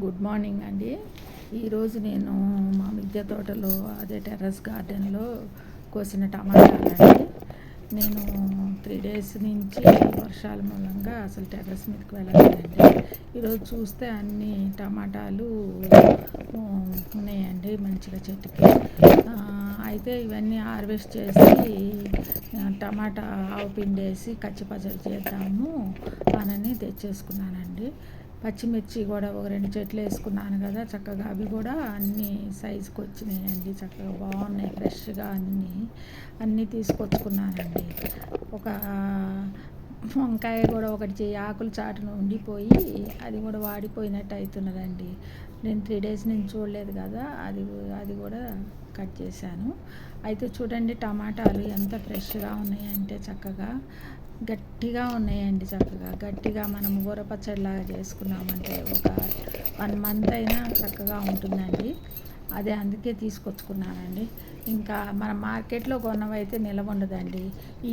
Good morning అండి. ఈరోజు నేను మా మిద్దె తోటలో అదే టెర్రస్ గార్డెన్లో కోసిన టమాటాలండి. నేను త్రీ డేస్ నుంచి వర్షాల మూలంగా అసలు టెర్రస్ మీదకి వెళ్ళలేదండి. ఈరోజు చూస్తే అన్ని టమాటాలు ఉన్నాయండి మంచిగా చెట్టుకి. అయితే ఇవన్నీ హార్వెస్ట్ చేసి టమాటా ఆవు పిండి వేసి కచ్చిపచ్చడి చేద్దాము అనని తెచ్చేసుకున్నానండి. పచ్చిమిర్చి కూడా ఒక రెండు చెట్లు వేసుకున్నాను కదా చక్కగా అవి కూడా అన్నీ సైజుకి వచ్చినాయండి చక్కగా బాగున్నాయి ఫ్రెష్గా అన్నీ అన్నీ తీసుకొచ్చుకున్నానండి. ఒక వంకాయ కూడా ఒకటి ఆకులు చాటున ఉండిపోయి అది కూడా వాడిపోయినట్టు అవుతున్నదండి నేను త్రీ డేస్ నుంచి చూడలేదు కదా అది అది కూడా కట్ చేశాను. అయితే చూడండి టమాటాలు ఎంత ఫ్రెష్గా ఉన్నాయంటే చక్కగా గట్టిగా ఉన్నాయండి చక్కగా. గట్టిగా మనం ఊరపచ్చడిలాగా చేసుకున్నామంటే ఒక వన్ మంత్ అయినా చక్కగా ఉంటుందండి. అదే అందుకే తీసుకొచ్చుకున్నానండి. ఇంకా మన మార్కెట్లో కొన్నవైతే నిలవ ఉండదండి.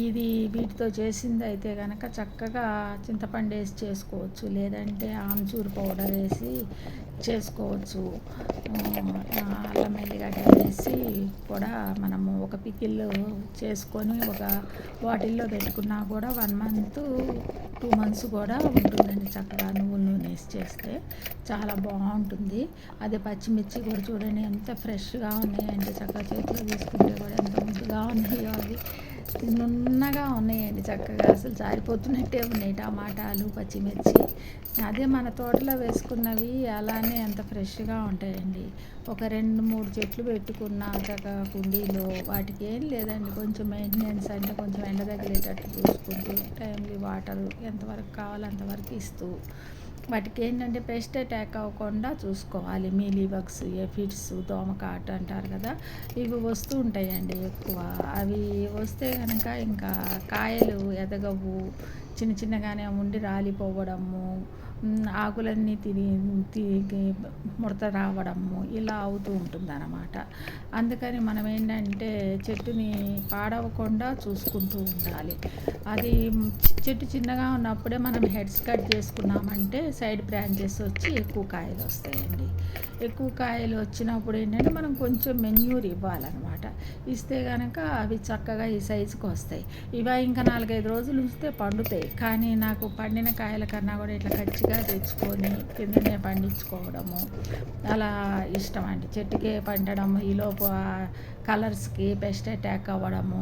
ఇది వీటితో చేసింది అయితే కనుక చక్కగా చింతపండు వేసి చేసుకోవచ్చు. లేదంటే ఆమ్చూరు పౌడర్ వేసి చేసుకోవచ్చు. అల్లం ఎల్లిగడ్డ వేసి కూడా మనము ఒక పికిల్ చేసుకొని ఒక బాటిల్లో పెట్టుకున్నా కూడా వన్ మంత్ టూ మంత్స్ కూడా ఉంటుందండి చక్కగా నువ్వుల నూనె వేసి చేస్తే. చాలా బాగుంటుంది. అదే పచ్చిమిర్చి కూడా చూడండి ఎంత ఫ్రెష్గా ఉన్నాయండి చక్కగా చేతిలో తీసుకుంటే కూడా ఎంత ముద్దుగా ఉన్నాయో అవి. నున్నగా ఉన్నాయండి చక్కగా. అసలు జారిపోతున్నట్టే ఉన్నాయి టమాటాలు పచ్చిమిర్చి. అదే మన తోటలో వేసుకున్నవి అలానే ఎంత ఫ్రెష్గా ఉంటాయండి. ఒక రెండు మూడు చెట్లు పెట్టుకున్న చక్కగా కుండీలో వాటికి ఏం లేదండి. కొంచెం మెయింటెనెన్స్ అంటే కొంచెం ఎండ తగిలేటట్టు చూసుకుంటూ టైంలీ వాటర్. ఎంతవరకు కావాలో అంతవరకు ఇస్తూ. వాటికి ఏంటంటే పెస్ట్ అటాక్ అవ్వకుండా చూసుకోవాలి. మీలీ బగ్స్ ఎఫిడ్స్ దోమకాటు అంటారు కదా ఇవి వస్తూ ఉంటాయండి ఎక్కువ. అవి వస్తే కనుక ఇంకా కాయలు ఎదగవు. చిన్న చిన్నగానే ఉండి రాలిపోవడము ఆకులన్నీ తిని తిరిగి ముడత రావడము ఇలా అవుతూ ఉంటుంది అన్నమాట అందుకని మనం ఏంటంటే చెట్టుని పాడవకుండా చూసుకుంటూ ఉండాలి. అది చెట్టు చిన్నగా ఉన్నప్పుడే మనం హెడ్స్ కట్ చేసుకున్నామంటే సైడ్ బ్రాంచెస్ వచ్చి ఎక్కువ కాయలు వస్తాయండి. ఎక్కువ కాయలు వచ్చినప్పుడు ఏంటంటే మనం కొంచెం మెన్యూర్ ఇవ్వాలన్నమాట. ఇస్తే కనుక అవి చక్కగా ఈ సైజుకి వస్తాయి. ఇవి ఇంకా నాలుగైదు రోజులు ఉంచితే పండుతాయి. కానీ నాకు పండిన కాయల కన్నా కూడా ఇట్లా ఖచ్చితంగా తెచ్చుకొని కిందనే పండించుకోవడము. అలా ఇష్టం అండి. చెట్టుకే పండడం ఈలోపు కలర్స్కి పెస్ట్ అటాక్ అవ్వడము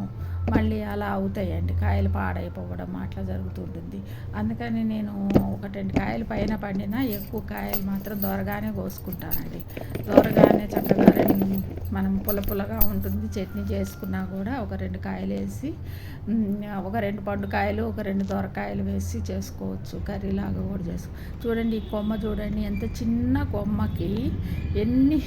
మళ్ళీ అలా అవుతాయండి. కాయలు పాడైపోవడం అట్లా జరుగుతుంటుంది. అందుకని నేను ఒక రెండు కాయలు పైన పండినా ఎక్కువ కాయలు మాత్రం దొరగానే కోసుకుంటానండి. దొరగానే చక్కగా మనం పుల పులగా ఉంటుంది చట్నీ చేసుకున్నా కూడా ఒక రెండు కాయలు వేసి ఒక రెండు పండుకాయలు ఒక రెండు దొరకాయలు వేసి చేసుకోవచ్చు. కర్రీలాగా కూడా చేసుకో చూడండి ఈ కొమ్మ చూడండి ఎంత చిన్న కొమ్మకి ఎన్ని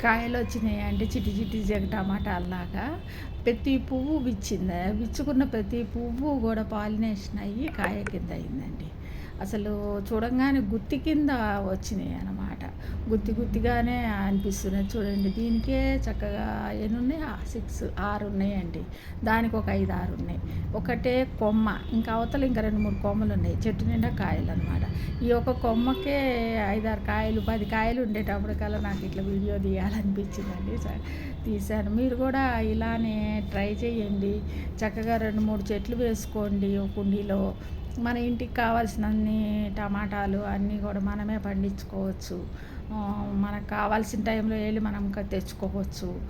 కాయలు వచ్చినాయి అంటే చిటి చిటి జగ టమాటాలాగా ప్రతి పువ్వు విచ్చింది. విచ్చుకున్న ప్రతి పువ్వు కూడా పాలినేషన్ అయ్యి కాయ కింద అయిందండి. అసలు చూడంగానే గుత్తి కింద వచ్చినాయి అన్నమాట. గుత్తి గుత్తిగానే అనిపిస్తున్నాయి చూడండి. దీనికే చక్కగా ఎన్ని ఉన్నాయి? సిక్స్ ఆరు ఉన్నాయండి. దానికి ఒక ఐదు ఆరు ఉన్నాయి. ఒకటే కొమ్మ. ఇంకా అవతల ఇంకా రెండు మూడు కొమ్మలు ఉన్నాయి. చెట్టు నిండా కాయలు అనమాట ఈ ఒక కొమ్మకే ఐదారు కాయలు పది కాయలు ఉండేటప్పటికల్లా నాకు ఇట్లా వీడియో తీయాలనిపించిందండి. తీశాను. మీరు కూడా ఇలానే ట్రై చేయండి చక్కగా రెండు మూడు చెట్లు వేసుకోండి ఒక కుండీలో. మన ఇంటికి కావాల్సిన అన్ని టమాటాలు అన్నీ కూడా మనమే పండించుకోవచ్చు. మనకు కావాల్సిన టైంలో వెళ్ళి మనం తెచ్చుకోవచ్చు.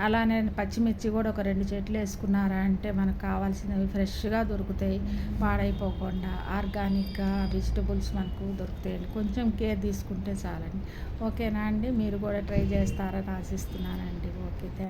అలానే పచ్చిమిర్చి కూడా ఒక రెండు చెట్లు వేసుకున్నారా అంటే మనకు కావాల్సినవి ఫ్రెష్గా దొరుకుతాయి. పాడైపోకుండా ఆర్గానిక్గా వెజిటబుల్స్ మనకు దొరుకుతాయండి. కొంచెం కేర్ తీసుకుంటే చాలండి. ఓకేనా అండి? మీరు కూడా ట్రై చేస్తారని ఆశిస్తున్నానండి. Okay thank